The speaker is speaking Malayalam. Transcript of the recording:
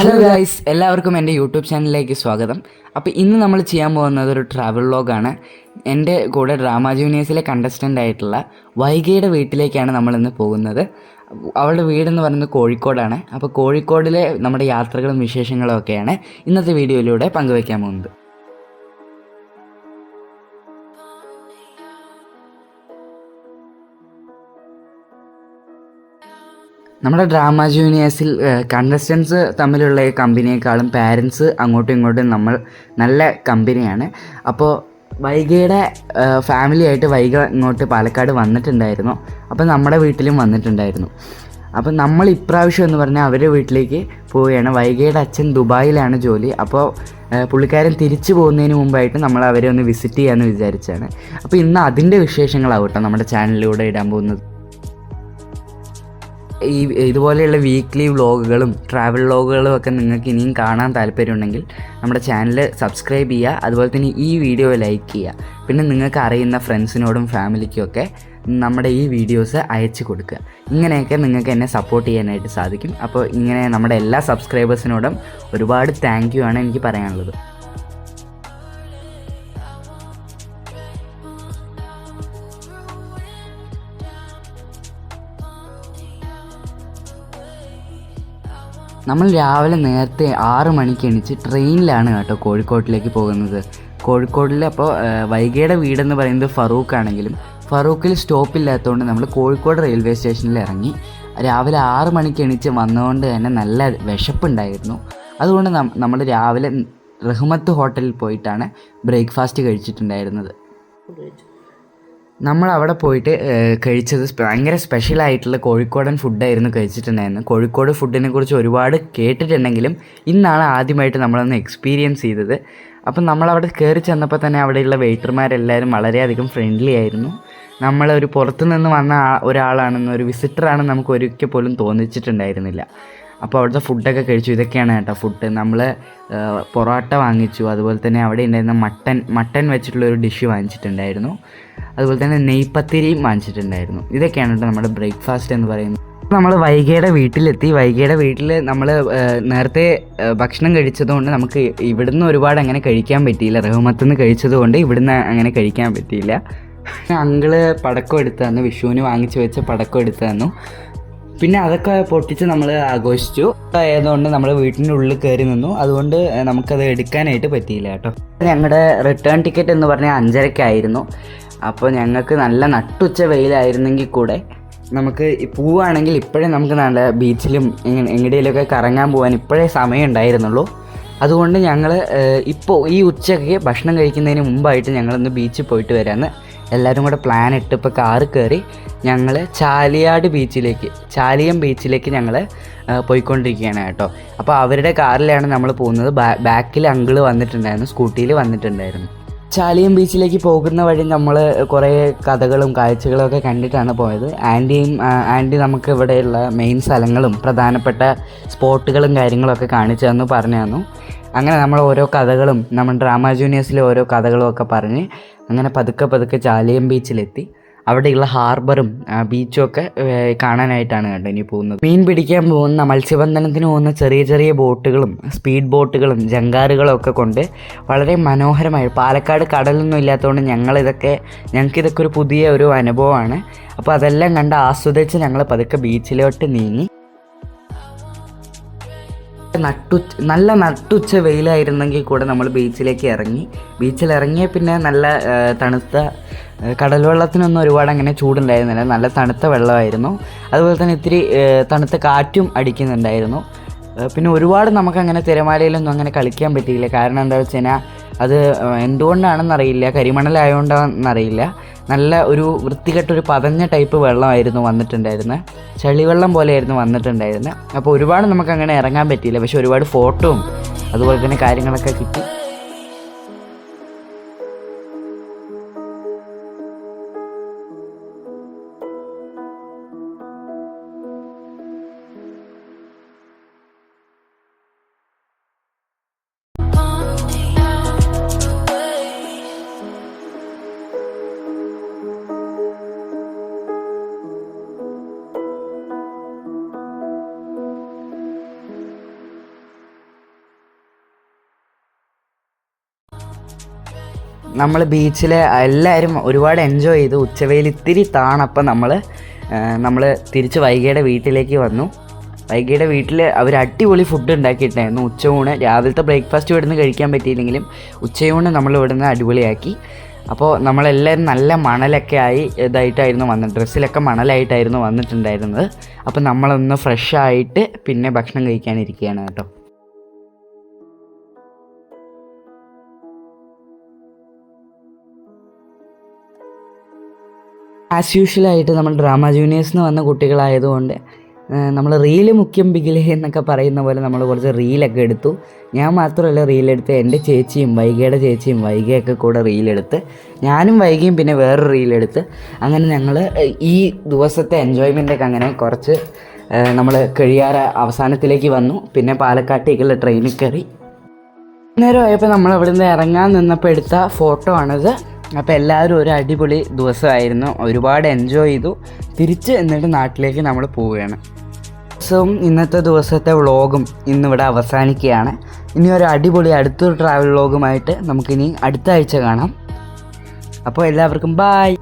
ഹലോ ഗായ്സ് എല്ലാവർക്കും എന്റെ യൂട്യൂബ് ചാനലിലേക്ക് സ്വാഗതം. അപ്പോൾ ഇന്ന് നമ്മൾ ചെയ്യാൻ പോകുന്നത് ഒരു ട്രാവൽ വ്ളോഗാണ് എന്റെ കൂടെ ഡ്രാമ ജൂനിയേഴ്സിലെ കണ്ടസ്റ്റന്റ് ആയിട്ടുള്ള വൈഗയുടെ വീട്ടിലേക്കാണ് നമ്മൾ ഇന്ന് പോകുന്നത്. അവളുടെ വീടെന്ന് പറയുന്നത് കോഴിക്കോടാണ്. അപ്പോൾ കോഴിക്കോടിലെ നമ്മുടെ യാത്രകളും വിശേഷങ്ങളും ഒക്കെയാണ് ഇന്നത്തെ വീഡിയോയിലൂടെ പങ്കുവയ്ക്കാൻ പോകുന്നത്. നമ്മുടെ ഡ്രാമ ജൂനിയേഴ്സിൽ കണ്ടസ്റ്റൻസ് തമ്മിലുള്ള ഈ കമ്പനിയേക്കാളും പാരൻസ് അങ്ങോട്ടും ഇങ്ങോട്ടും നമ്മൾ നല്ല കമ്പനിയാണ്. അപ്പോൾ വൈഗയുടെ ഫാമിലിയായിട്ട് വൈഗ ഇങ്ങോട്ട് പാലക്കാട് വന്നിട്ടുണ്ടായിരുന്നു. അപ്പോൾ നമ്മുടെ വീട്ടിലും വന്നിട്ടുണ്ടായിരുന്നു. അപ്പോൾ നമ്മൾ ഇപ്രാവശ്യം എന്ന് പറഞ്ഞാൽ അവരുടെ വീട്ടിലേക്ക് പോവുകയാണ്. വൈഗയുടെ അച്ഛൻ ദുബായിലാണ് ജോലി. അപ്പോൾ പുള്ളിക്കാരൻ തിരിച്ചു പോകുന്നതിന് മുമ്പായിട്ട് നമ്മൾ അവരെ ഒന്ന് വിസിറ്റ് ചെയ്യാമെന്ന് വിചാരിച്ചാണ്. അപ്പോൾ ഇന്ന് അതിന്റെ വിശേഷങ്ങളാവട്ടെ നമ്മുടെ ചാനലിലൂടെ ഇടാൻ പോകുന്നത്. ഈ ഇതുപോലെയുള്ള വീക്ക്ലി വ്ളോഗുകളും ട്രാവൽ വ്ളോഗുകളും ഒക്കെ നിങ്ങൾക്ക് ഇനിയും കാണാൻ താല്പര്യമുണ്ടെങ്കിൽ നമ്മുടെ ചാനൽ സബ്സ്ക്രൈബ് ചെയ്യുക അതുപോലെ തന്നെ ഈ വീഡിയോ ലൈക്ക് ചെയ്യുക. പിന്നെ നിങ്ങൾക്ക് അറിയുന്ന ഫ്രണ്ട്സിനോടും ഫാമിലിക്കും ഒക്കെ നമ്മുടെ ഈ വീഡിയോസ് അയച്ചു കൊടുക്കുക. ഇങ്ങനെയൊക്കെ നിങ്ങൾക്ക് എന്നെ സപ്പോർട്ട് ചെയ്യാനായിട്ട് സാധിക്കും. അപ്പോൾ ഇങ്ങനെ നമ്മുടെ എല്ലാ സബ്സ്ക്രൈബേഴ്സിനോടും ഒരുപാട് താങ്ക് യു ആണ് എനിക്ക് പറയാനുള്ളത്. നമ്മൾ രാവിലെ നേരത്തെ ആറ് മണിക്ക് എണീച്ച് ട്രെയിനിലാണ് കേട്ടോ കോഴിക്കോട്ടിലേക്ക് പോകുന്നത്. കോഴിക്കോടിൽ അപ്പോൾ വൈകിയുടെ വീടെന്ന് പറയുന്നത് ഫറൂഖ് ആണെങ്കിലും ഫറൂഖിൽ സ്റ്റോപ്പില്ലാത്തതുകൊണ്ട് നമ്മൾ കോഴിക്കോട് റെയിൽവേ സ്റ്റേഷനിൽ ഇറങ്ങി രാവിലെ ആറ് മണിക്ക് എണീച്ച് വന്നതുകൊണ്ട് തന്നെ നല്ല വിശപ്പുണ്ടായിരുന്നു. അതുകൊണ്ട് നമ്മൾ രാവിലെ റഹ്മത്ത് ഹോട്ടലിൽ പോയിട്ടാണ് ബ്രേക്ക്ഫാസ്റ്റ് കഴിച്ചിട്ടുണ്ടായിരുന്നത്. നമ്മൾ അവിടെ പോയിട്ട് കഴിച്ചത് ഭയങ്കര സ്പെഷ്യലായിട്ടുള്ള കോഴിക്കോടൻ ഫുഡായിരുന്നു കഴിച്ചിട്ടുണ്ടായിരുന്നു കോഴിക്കോട് ഫുഡിനെ കുറിച്ച് ഒരുപാട് കേട്ടിട്ടുണ്ടെങ്കിലും ഇന്നാണ് ആദ്യമായിട്ട് നമ്മളൊന്ന് എക്സ്പീരിയൻസ് ചെയ്തത്. അപ്പം നമ്മളവിടെ കയറി ചെന്നപ്പോൾ തന്നെ അവിടെയുള്ള വെയിറ്റർമാരെല്ലാവരും വളരെയധികം ഫ്രണ്ട്ലി ആയിരുന്നു. നമ്മളൊരു പുറത്തു നിന്ന് വന്ന ഒരാളാണെന്ന് ഒരു വിസിറ്ററാണെന്ന് നമുക്ക് ഒരിക്കൽ പോലും തോന്നിച്ചിട്ടുണ്ടായിരുന്നില്ല. അപ്പോൾ അവിടുത്തെ ഫുഡൊക്കെ കഴിച്ചു. ഇതൊക്കെയാണ് കേട്ടോ ഫുഡ് നമ്മൾ പൊറോട്ട വാങ്ങിച്ചു. അതുപോലെ തന്നെ അവിടെ ഉണ്ടായിരുന്ന മട്ടൻ മട്ടൻ വെച്ചിട്ടുള്ള ഒരു ഡിഷ് വാങ്ങിച്ചിട്ടുണ്ടായിരുന്നു. അതുപോലെ തന്നെ നെയ്പത്തിരിയും വാങ്ങിച്ചിട്ടുണ്ടായിരുന്നു. ഇതൊക്കെയാണ് കേട്ടോ നമ്മുടെ ബ്രേക്ക്ഫാസ്റ്റ് എന്ന് പറയുന്നത്. നമ്മൾ വൈകയുടെ വീട്ടിലെത്തി. വൈകയുടെ വീട്ടിൽ നമ്മൾ നേരത്തെ ഭക്ഷണം കഴിച്ചതുകൊണ്ട് നമുക്ക് ഇവിടുന്ന് ഒരുപാട് അങ്ങനെ കഴിക്കാൻ പറ്റിയില്ല. റഹ്മത്ത് നിന്ന് കഴിച്ചതുകൊണ്ട് ഇവിടുന്ന് അങ്ങനെ കഴിക്കാൻ പറ്റിയില്ല. അങ്കിൾ പടക്കം എടുത്തു തന്നു. വിഷുവിന് വാങ്ങിച്ചു വെച്ച പടക്കം എടുത്തു തന്നു. പിന്നെ അതൊക്കെ പൊട്ടിച്ച് നമ്മൾ ആഘോഷിച്ചു. ആയതുകൊണ്ട് നമ്മൾ വീട്ടിന്റെ ഉള്ളിൽ കയറി നിന്നു. അതുകൊണ്ട് നമുക്കത് എടുക്കാനായിട്ട് പറ്റിയില്ല കേട്ടോ. ഞങ്ങളുടെ റിട്ടേൺ ടിക്കറ്റ് എന്ന് പറഞ്ഞാൽ അഞ്ചരക്കായിരുന്നു. അപ്പോൾ ഞങ്ങൾക്ക് നല്ല നട്ടുച്ച വെയിലായിരുന്നെങ്കിൽ കൂടെ നമുക്ക് പോവുകയാണെങ്കിൽ ഇപ്പോഴേ നമുക്ക് നല്ല ബീച്ചിലും എങ്ങടിയിലൊക്കെ കറങ്ങാൻ പോകാൻ ഇപ്പോഴേ സമയം ഉണ്ടായിരുന്നുള്ളൂ. അതുകൊണ്ട് ഞങ്ങൾ ഇപ്പോൾ ഈ ഉച്ചയ്ക്ക് ഭക്ഷണം കഴിക്കുന്നതിന് മുമ്പായിട്ട് ഞങ്ങളൊന്ന് ബീച്ചിൽ പോയിട്ട് വരാമെന്ന് എല്ലാവരും കൂടെ പ്ലാൻ ഇട്ട് ഇപ്പോൾ കാറ് കയറി ഞങ്ങൾ ചാലിയാട് ബീച്ചിലേക്ക് ചാലിയം ബീച്ചിലേക്ക് ഞങ്ങൾ പോയിക്കൊണ്ടിരിക്കുകയാണ് കേട്ടോ. അപ്പോൾ അവരുടെ കാറിലാണ് നമ്മൾ പോകുന്നത്. ബാക്കിൽ അങ്കിൾ വന്നിട്ടുണ്ടായിരുന്നു സ്കൂട്ടിയിൽ വന്നിട്ടുണ്ടായിരുന്നു. ചാലിയം ബീച്ചിലേക്ക് പോകുന്ന വഴി നമ്മൾ കുറേ കഥകളും കാഴ്ചകളും ഒക്കെ കണ്ടിട്ടാണ് പോയത്. ആന്റിയും ആന്റി നമുക്ക് ഇവിടെയുള്ള മെയിൻ സ്ഥലങ്ങളും പ്രധാനപ്പെട്ട സ്പോട്ടുകളും കാര്യങ്ങളൊക്കെ കാണിച്ചു തന്നു പറഞ്ഞു തന്നു. അങ്ങനെ നമ്മൾ ഓരോ കഥകളും നമ്മൾ ഡ്രാമ ജൂനിയേഴ്സിലെ ഓരോ കഥകളും ഒക്കെ പറഞ്ഞ് അങ്ങനെ പതുക്കെ പതുക്കെ ചാലിയം ബീച്ചിലെത്തി. അവിടെയുള്ള ഹാർബറും ബീച്ചും ഒക്കെ കാണാനായിട്ടാണ് കേട്ടോ ഇനി പോകുന്നത്. മീൻ പിടിക്കാൻ പോകുന്ന മത്സ്യബന്ധനത്തിന് പോകുന്ന ചെറിയ ചെറിയ ബോട്ടുകളും സ്പീഡ് ബോട്ടുകളും ജങ്കാറുകളും ഒക്കെ കൊണ്ട് വളരെ മനോഹരമായി പാലക്കാട് കടലൊന്നും ഇല്ലാത്തതുകൊണ്ട് ഞങ്ങളിതൊക്കെ ഞങ്ങൾക്കിതൊക്കെ ഒരു പുതിയ ഒരു അനുഭവമാണ്. അപ്പോൾ അതെല്ലാം കണ്ട് ആസ്വദിച്ച് ഞങ്ങൾ പതുക്കെ ബീച്ചിലോട്ട് നീങ്ങി. നട്ടുച്ച നല്ല നട്ടുച്ച വെയിലായിരുന്നെങ്കിൽ കൂടെ നമ്മൾ ബീച്ചിലേക്ക് ഇറങ്ങി. ബീച്ചിൽ ഇറങ്ങിയ പിന്നെ നല്ല തണുത്ത കടൽ വെള്ളത്തിനൊന്നും ഒരുപാട് അങ്ങനെ ചൂടുണ്ടായിരുന്നില്ല. നല്ല തണുത്ത വെള്ളമായിരുന്നു. അതുപോലെ തന്നെ ഇത്തിരി തണുത്ത കാറ്റും അടിക്കുന്നുണ്ടായിരുന്നു. പിന്നെ ഒരുപാട് നമുക്കങ്ങനെ തിരമാലയിലൊന്നും അങ്ങനെ കളിക്കാൻ പറ്റിയില്ല. കാരണം എന്താ വെച്ച് കഴിഞ്ഞാൽ അത് എന്തുകൊണ്ടാണെന്നറിയില്ല. കരിമണലായതുകൊണ്ടാണെന്നറിയില്ല നല്ല ഒരു വൃത്തികെട്ടൊരു പതഞ്ഞ ടൈപ്പ് വെള്ളമായിരുന്നു വന്നിട്ടുണ്ടായിരുന്നത് ചളിവെള്ളം പോലെയായിരുന്നു വന്നിട്ടുണ്ടായിരുന്നത് അപ്പോൾ ഒരുപാട് നമുക്ക് അങ്ങനെ ഇറങ്ങാൻ പറ്റിയില്ല. പക്ഷെ ഒരുപാട് ഫോട്ടോയും അതുപോലെ തന്നെ കാര്യങ്ങളൊക്കെ കിട്ടി. നമ്മൾ ബീച്ചിലെ എല്ലാവരും ഒരുപാട് എൻജോയ് ചെയ്തു. ഉച്ചവെയിൽ ഇത്തിരി താണപ്പം നമ്മൾ നമ്മൾ തിരിച്ച് വൈകിയുടെ വീട്ടിലേക്ക് വന്നു. വൈകിയുടെ വീട്ടിൽ അവർ അടിപൊളി ഫുഡ് ഉണ്ടാക്കിയിട്ടുണ്ടായിരുന്നു. ഉച്ചയൂണ് രാവിലത്തെ ബ്രേക്ക്ഫാസ്റ്റ് ഇവിടുന്ന് കഴിക്കാൻ പറ്റിയില്ലെങ്കിലും ഉച്ചയൂണ് നമ്മൾ ഇവിടുന്ന് അടിപൊളിയാക്കി. അപ്പോൾ നമ്മളെല്ലാവരും നല്ല മണലൊക്കെ ആയി ഇതായിട്ടായിരുന്നു വന്നത്. ഡ്രസ്സിലൊക്കെ മണലായിട്ടായിരുന്നു വന്നിട്ടുണ്ടായിരുന്നത്. അപ്പോൾ നമ്മളൊന്ന് ഫ്രഷ് ആയിട്ട് പിന്നെ ഭക്ഷണം കഴിക്കാനിരിക്കുകയാണ് കേട്ടോ. ആസ് യൂഷ്വലായിട്ട് നമ്മൾ ഡ്രാമ ജൂനിയേഴ്സ് ജൂനിയേഴ്സിന് വന്ന കുട്ടികളായതുകൊണ്ട് നമ്മൾ റീൽ മുഖ്യം ബിഗിലേ എന്നൊക്കെ പറയുന്ന പോലെ നമ്മൾ കുറച്ച് റീലൊക്കെ എടുത്തു. ഞാൻ മാത്രമല്ല റീലെടുത്ത് എന്റെ ചേച്ചിയും വൈകിയുടെ ചേച്ചിയും വൈകിയൊക്കെ കൂടെ റീലെടുത്ത് ഞാനും വൈകിയും പിന്നെ വേറൊരു റീലെടുത്ത് അങ്ങനെ ഞങ്ങൾ ഈ ദിവസത്തെ എൻജോയ്മെന്റൊക്കെ അങ്ങനെ കുറച്ച് നമ്മൾ കഴിയാറ അവസാനത്തിലേക്ക് വന്നു. പിന്നെ പാലക്കാട്ടേക്കുള്ള ട്രെയിനിൽ കയറി. നേരമായപ്പോൾ നമ്മൾ അവിടെ നിന്ന് ഇറങ്ങാൻ നിന്നപ്പോൾ എടുത്ത ഫോട്ടോ ആണിത്. അപ്പോൾ എല്ലാവരും ഒരു അടിപൊളി ദിവസമായിരുന്നു. ഒരുപാട് എൻജോയ് ചെയ്തു. തിരിച്ച് എന്നിട്ട് നാട്ടിലേക്ക് നമ്മൾ പോവുകയാണ്. സോ ഇന്നത്തെ ദിവസത്തെ വ്ളോഗും ഇന്നിവിടെ അവസാനിക്കുകയാണ്. ഇനി ഒരു അടിപൊളി അടുത്തൊരു ട്രാവൽ വ്ളോഗുമായിട്ട് നമുക്കിനി അടുത്ത ആഴ്ച കാണാം. അപ്പോൾ എല്ലാവർക്കും ബായ്